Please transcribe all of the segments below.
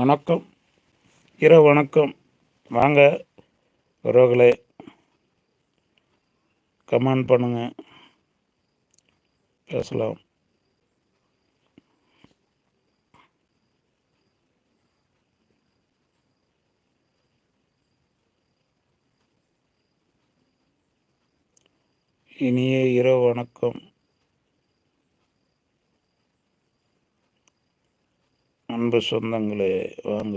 வணக்கம். இரவு வணக்கம். வாங்க உறவுகளே. கமெண்ட் பண்ணுங்கள் பேசலாம். இனிய இரவு வணக்கம். அன்பு சொந்தங்களே வாங்க.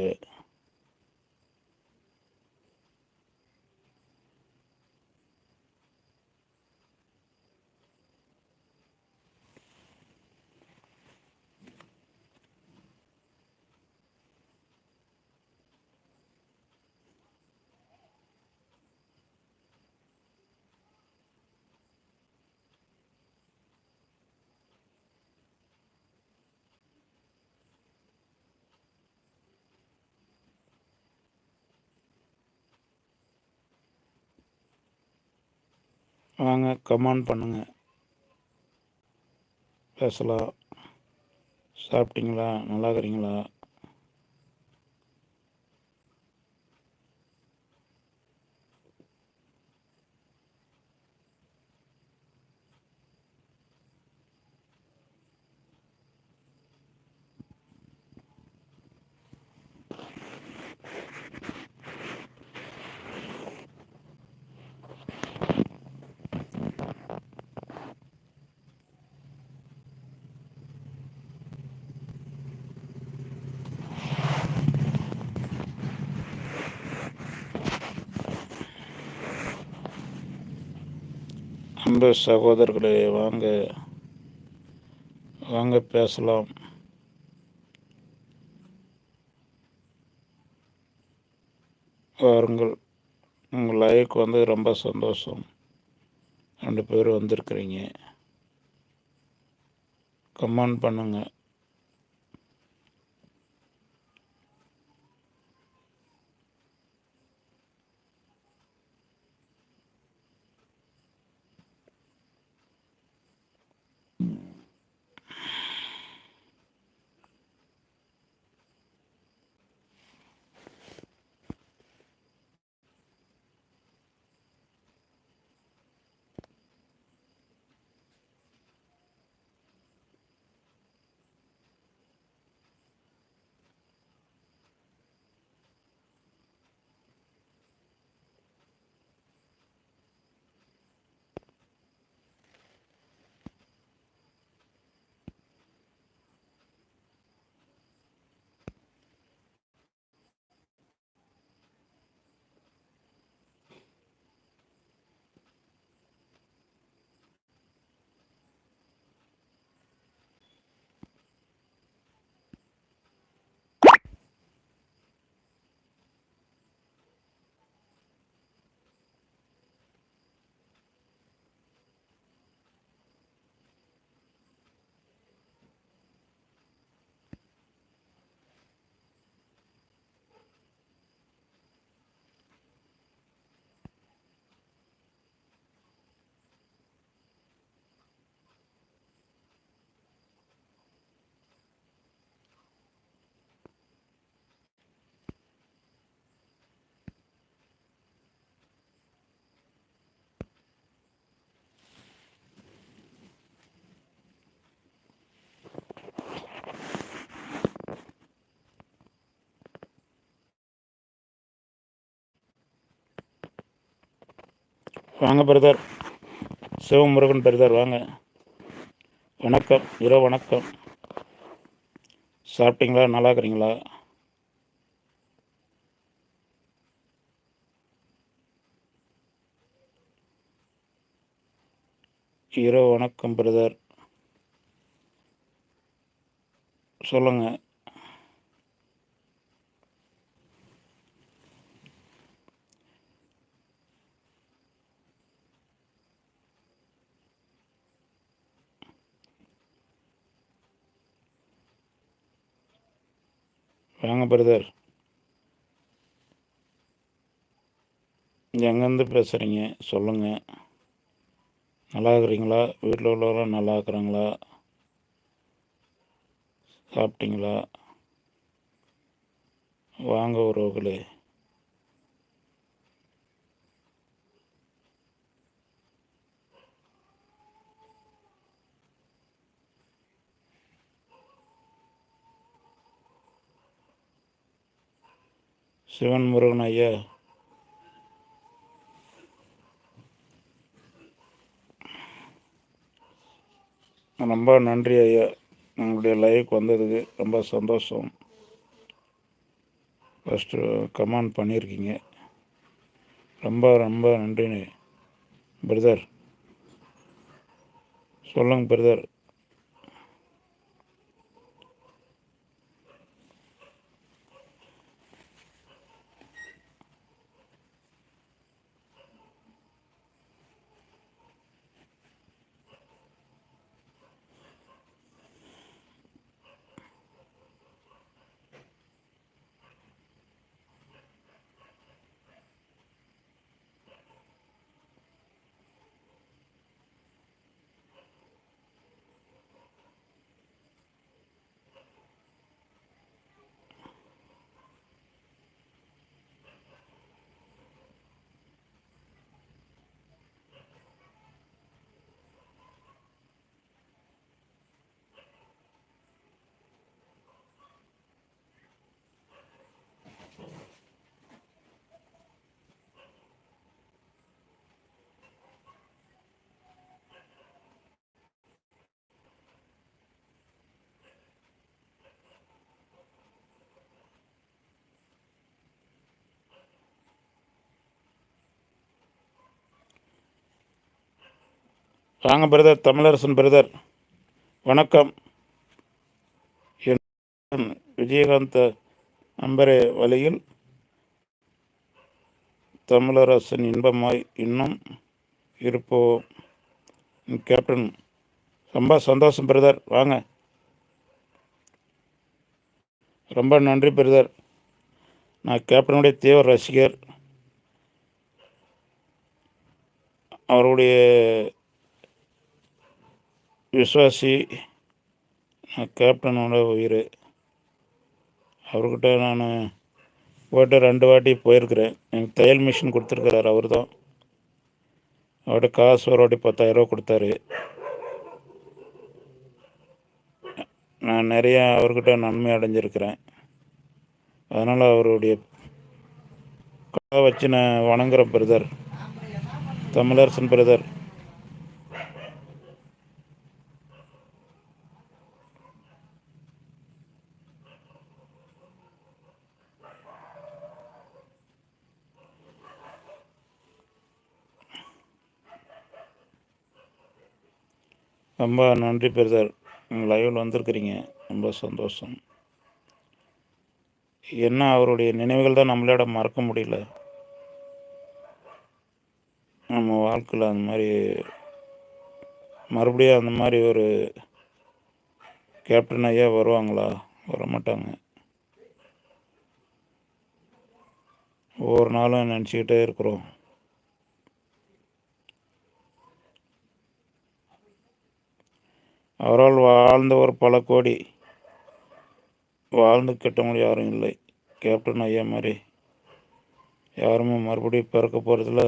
வாங்க கமெண்ட் பண்ணுங்க. பேசலாம். சாப்பிட்டீங்களா? நல்லா இருக்கிறீங்களா? அன்பு சகோதரர்களே வாங்க வாங்க பேசலாம். வாருங்கள். உங்கள் லைக் வந்து ரொம்ப சந்தோஷம். ரெண்டு பேர் வந்திருக்கிறீங்க. கமெண்ட் பண்ணுங்கள் வாங்க பிரதர். சிவமுருகன் பிரதர் வாங்க. வணக்கம். இரவு வணக்கம். சாப்பிட்டீங்களா? நல்லா இருக்கிறீங்களா? இரவு வணக்கம் பிரதர். சொல்லுங்கள் வாங்க பிரதர் எங்கேருந்து பேசுகிறீங்க சொல்லுங்கள் நல்லா இருக்கிறீங்களா? வீட்டில் உள்ளவங்களாம் நல்லா இருக்கிறாங்களா? சாப்பிட்டீங்களா? வாங்க உறவுகளே சிவன் முருகன் ஐயா. ரொம்ப நன்றி ஐயா. உங்களுடைய லைவுக்கு வந்ததுக்கு ரொம்ப சந்தோஷம். ஃபஸ்ட்டு கமெண்ட் பண்ணியிருக்கீங்க. ரொம்ப ரொம்ப நன்றி பிரதர் சொல்லுங்கள் பிரதர் வாங்க பிரதர் தமிழரசன் பிரதர் வணக்கம். என் விஜயகாந்த் நம்பரே வழியில் தமிழரசன் இன்பமாய் இன்னும் இருப்போம். கேப்டன் ரொம்ப சந்தோஷம் பிரதர் வாங்க. ரொம்ப நன்றி பிரதர். நான் கேப்டனுடைய தீவிர ரசிகர். அவருடைய விஸ்வாசி கேப்டனோட உயிர். அவர்கிட்ட நான் போய்ட்டு ரெண்டு வாட்டி போயிருக்கிறேன். எனக்கு தையல் மிஷின் கொடுத்துருக்கிறார் அவர் தான் அவர்கிட்ட காசு ஒரு வாட்டி பத்தாயிரரூவா கொடுத்தாரு. நான் நிறையா அவர்கிட்ட நன்மை அடைஞ்சிருக்கிறேன். அதனால் அவருடைய கதை வச்சு நான் வணங்குறேன் பிரதர் தமிழரசன் பிரதர் ரொம்ப நன்றி பிரதர். லைவில் வந்திருக்கிறீங்க. ரொம்ப சந்தோஷம். என்ன அவருடைய நினைவுகள் தான் நம்மளோட மறக்க முடியல. நம்ம வாழ்க்கையில் அந்த மாதிரி மறுபடியும் அந்த மாதிரி ஒரு கேப்டன் ஐயா வருவாங்களா? வரமாட்டாங்க. ஒவ்வொரு நாளும் நினச்சிக்கிட்டே இருக்கிறோம். அவரால் வாழ்ந்தவர் பல கோடி. வாழ்ந்து கெட்டவங்க யாரும் இல்லை. கேப்டன் ஐயா மாதிரி யாருமே மறுபடியும் பிறக்க போகிறதில்ல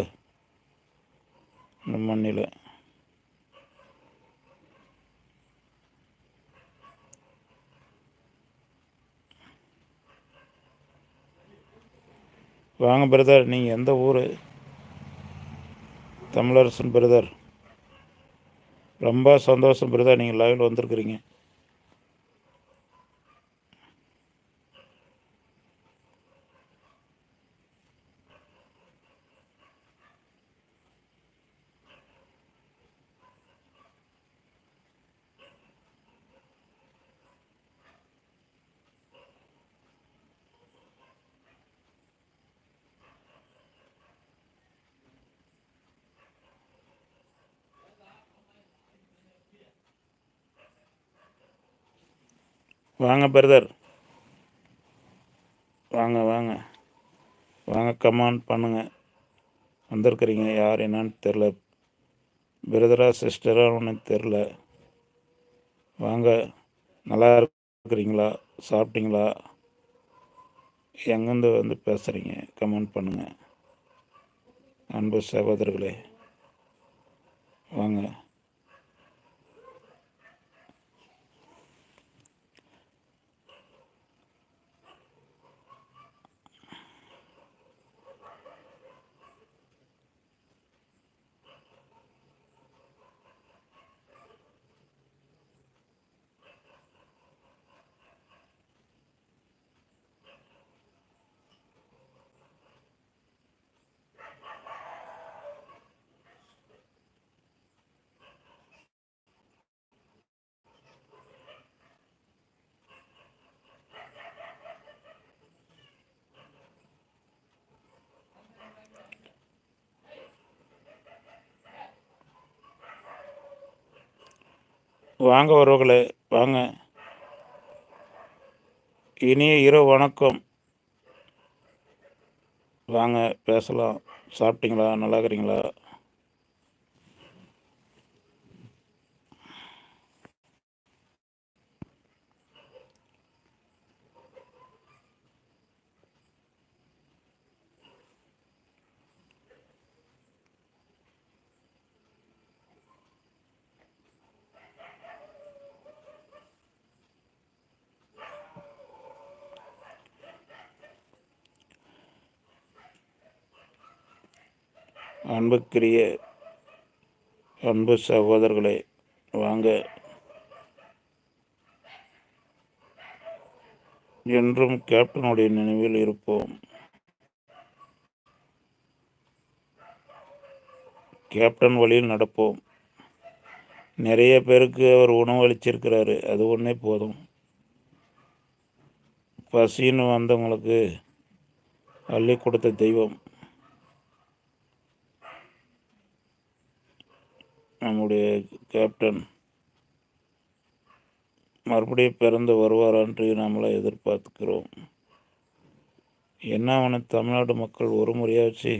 இந்த மண்ணில். வாங்க பிரதர் நீங்கள் எந்த ஊர்? தமிழரசன் பிரதர் ரொம்ப சந்தோஷம் பிரதா நீங்கள் லைவில் வந்திருக்கிறீங்க. வாங்க பிரதர் வாங்க வாங்க. வாங்க கமாண்ட் பண்ணுங்கள் வந்திருக்கிறீங்க யார் என்னன்னு தெரில பிரதரா சிஸ்டரா ஒன்று தெரில வாங்க நல்லா இருக்கிறீங்களா? சாப்பிட்டீங்களா? எங்கேருந்து வந்து பேசுகிறீங்க கமெண்ட் பண்ணுங்கள் அன்பு சகோதரர்களே வாங்க. வாங்க உறவுகளே வாங்க. இனிய இரவு வணக்கம். வாங்க பேசலாம். சாப்பிட்டீங்களா? நல்லா இருக்கிறீங்களா? அன்புக்குரிய அன்பு சகோதரர்களே வாங்க. என்றும் கேப்டனுடைய நினைவில் இருப்போம். கேப்டன் வழியில் நடப்போம். நிறைய பேருக்கு அவர் உணவு அளிச்சிருக்கிறாரு. அது ஒன்றே போதும். பசின்னு வந்தவங்களுக்கு அள்ளி கொடுத்த தெய்வம். நம்முடைய கேப்டன் மறுபடியும் பிறந்து வருவாரான்று நம்மளை எதிர்பார்க்கிறோம். என்ன அவனை தமிழ்நாடு மக்கள் ஒரு முறையாச்சு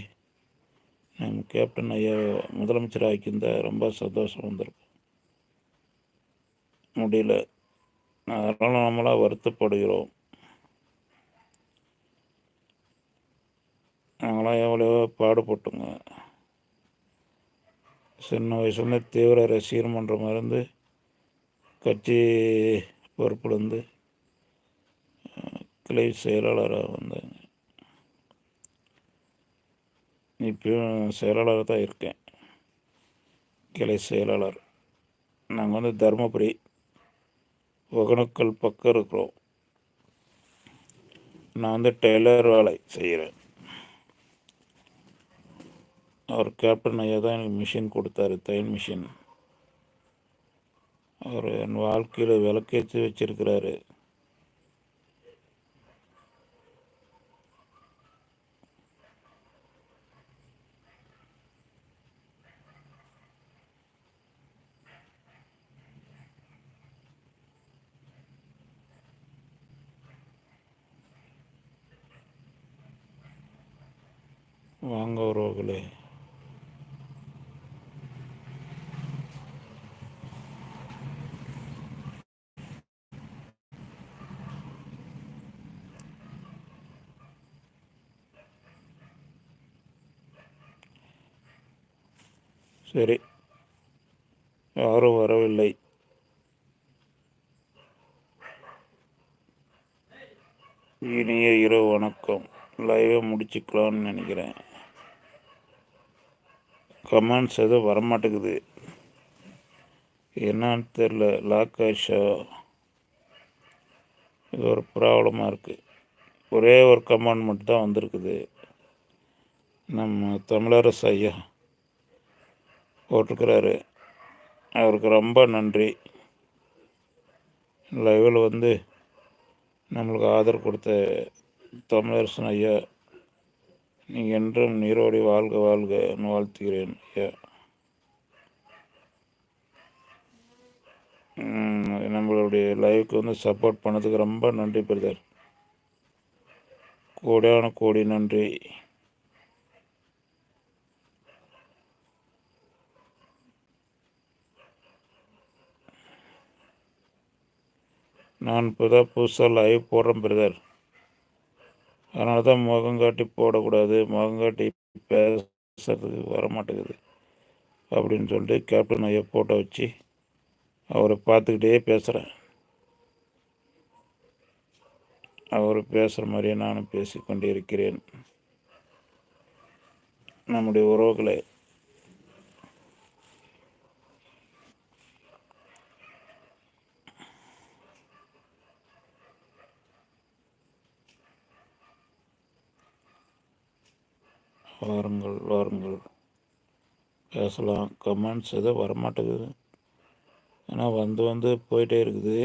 நம்ம கேப்டன் ஐயா முதலமைச்சர் ஆக்கியிருந்தா ரொம்ப சந்தோஷம் வந்திருக்கும் முடியல. அதனால் நம்மளாக வருத்தப்படுகிறோம். நாங்களாம் எவ்வளோ பாடுபட்டுங்க. சின்ன வயசுலேருந்து தீவிர ரசிகர் மன்றம் இருந்து கட்சி பொறுப்புலேருந்து கிளை செயலாளராக வந்தாங்க இப்பயும் செயலாளராக தான் இருக்கேன். கிளை செயலாளர். நாங்கள் வந்து தருமபுரி ஒகனுக்கல் பக்கம் இருக்கிறோம். நான் வந்து டெய்லர் வேலை செய்கிறேன். அவர் கேப்டன் ஐயா தான் எனக்கு மிஷின் கொடுத்தாரு தையல் மிஷின். அவர் என் வாழ்க்கையில் விளக்கேற்றி வச்சிருக்கிறாரு வாங்க உறவுகளே சரி. யாரும் வரவில்லை. இனிய இரவு வணக்கம். லைவை முடிச்சுக்கலான்னு நினைக்கிறேன். கமெண்ட்ஸ் எதுவும் வரமாட்டேங்குது. என்னான்னு தெரில லாக்காஷா இது ஒரு ப்ராப்ளமாக இருக்குது ஒரே ஒரு கமெண்ட் மட்டும் தான் வந்திருக்குது. நம்ம தமிழரசு ஐயா. போட்டிருக்கிறாரு. அவருக்கு ரொம்ப நன்றி. லைவில் வந்து நம்மளுக்கு ஆதரவு கொடுத்த தமிழரசன் ஐயா நீங்கள் என்றும் நீரோடி வாழ்க வாழ்கன்னு வாழ்த்துகிறேன் ஐயா. நம்மளுடைய லைவுக்கு வந்து சப்போர்ட் பண்ணதுக்கு ரொம்ப நன்றி பிரதர். கோடியான கோடி நன்றி. நான் இப்போ தான் புதுசாக லைவ் போடுறேன் பிரதர் அதனால தான் முகம் காட்டி போடக்கூடாது. முகம் காட்டி பேசுறதுக்கு வர மாட்டேங்குது அப்படின்னு சொல்லிட்டு கேப்டன் ஐயா ஃபோட்டோ வச்சு அவரை பார்த்துக்கிட்டே பேசுகிறேன் அவர் பேசுகிற மாதிரியே நானும் பேசிக்கொண்டே இருக்கிறேன் நம்முடைய உறவுகளை வாருங்கள் வாருங்கள் பேசலாம் கமெண்ட்ஸ் எதுவும் வரமாட்டேங்குது. ஏன்னா வந்து வந்து போயிட்டே இருக்குது.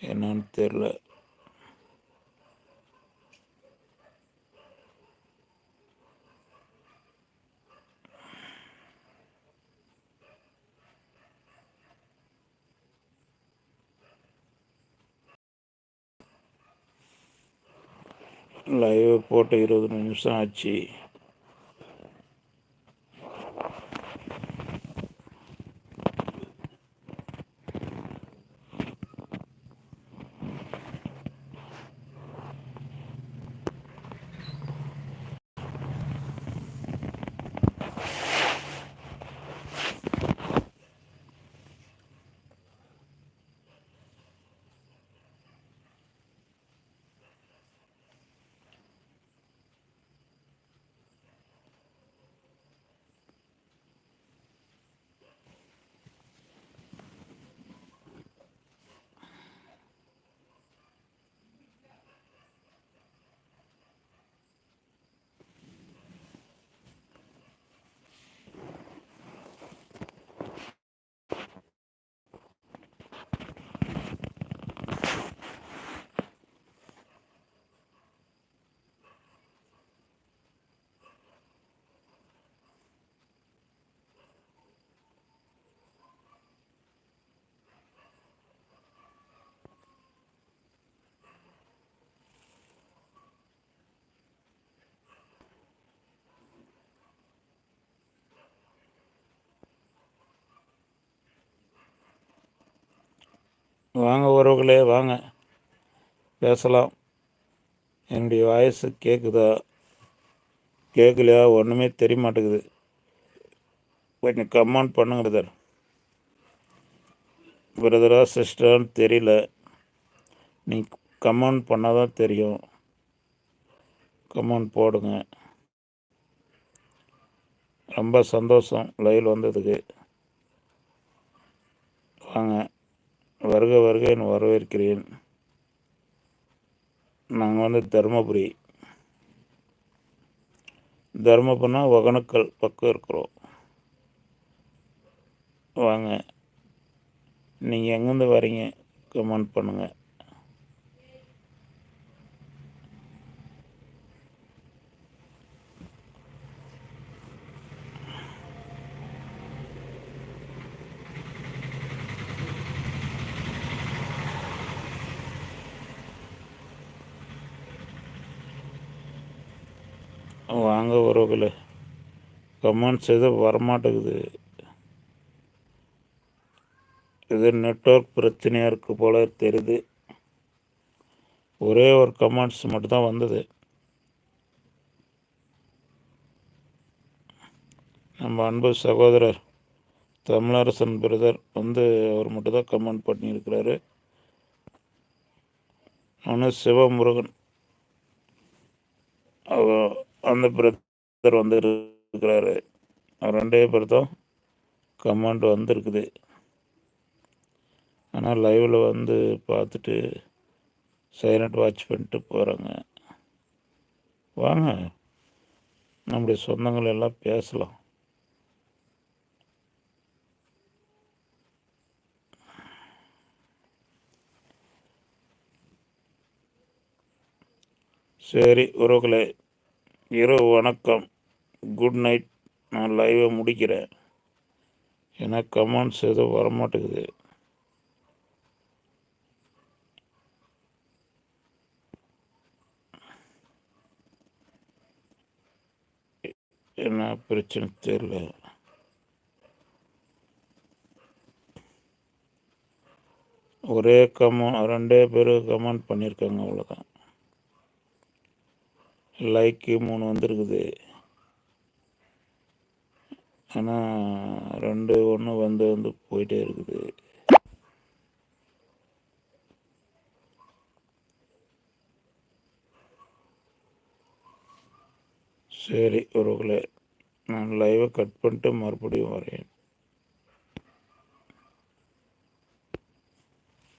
என்னன்னு தெரில லைவ் போட்டு இருபது நிமிஷம் ஆச்சு. வாங்க உறவுகளே வாங்க. பேசலாம். என்னுடைய வாய்ஸு கேட்குதா கேட்கலையா ஒன்றுமே தெரிய மாட்டேங்குது கொஞ்சம் கமெண்ட் பண்ணுங்க பிரதர் பிரதரா சிஸ்டரான்னு தெரியல. நீ கமெண்ட் பண்ணால் தான் தெரியும். கமெண்ட் போடுங்க. ரொம்ப சந்தோஷம் லைவில் வந்ததுக்கு. வாங்க. வருக வருக என் வரவேற்கிறேன். நாங்கள் வந்து தருமபுரி. தருமபுரினா ஒகனக்கல் பக்கம் இருக்கிறோம். வாங்க. நீங்கள் எங்கேருந்து வரீங்க? கமெண்ட் பண்ணுங்கள் வாங்க உறவுகளே கமெண்ட்ஸ் எதுவும் வரமாட்டேங்குது. இது நெட்ஒர்க் பிரச்சனையாக இருக்குது போல தெரியுது. ஒரே ஒரு கமெண்ட்ஸ் மட்டும்தான் வந்தது. நம்ம அன்பு சகோதரர் தமிழரசன் பிரதர் வந்து அவர் மட்டும்தான் கமெண்ட் பண்ணியிருக்கிறாரு. நான் சிவமுருகன் அந்த பிரதர் வந்து இருக்கிறாரு ரெண்டே பேர் தான் கமெண்ட் வந்திருக்குது. ஆனால் லைவில் வந்து பார்த்துட்டு சைலண்ட் வாட்ச் பண்ணிட்டு போகிறாங்க வாங்க நம்முடைய சொந்தங்கள் எல்லாம் பேசலாம். சரி உறவுகளை இரவு வணக்கம். குட் நைட் நான் லைவை முடிக்கிறேன். ஏன்னா கமெண்ட்ஸ் எதுவும் வரமாட்டேங்குது. என்ன பிரச்சனை தெரியல. ஒரே கமெண்ட் ரெண்டே பேர் கமெண்ட் பண்ணியிருக்காங்க அவ்வளோதான் லைக்கு மூணு வந்திருக்குது. ஆனால் ரெண்டு ஒன்று வந்து வந்து போயிட்டே இருக்குது. சரி உறவுகளே நான் லைவை கட் பண்ணிட்டு மறுபடியும் வரேன்.